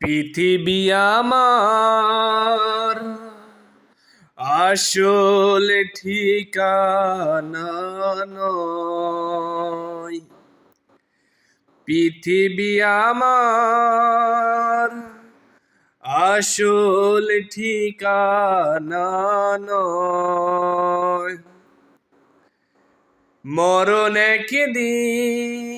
পৃথিবী আমার। আসল ঠিকানা নয়। পৃথিবী আমার। আসল ঠিকানা নয়। মরণ একদিন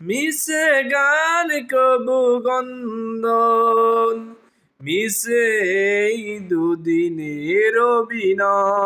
মিশে গান কবু গন্ধন মিশে দুদিনের অভিনয়।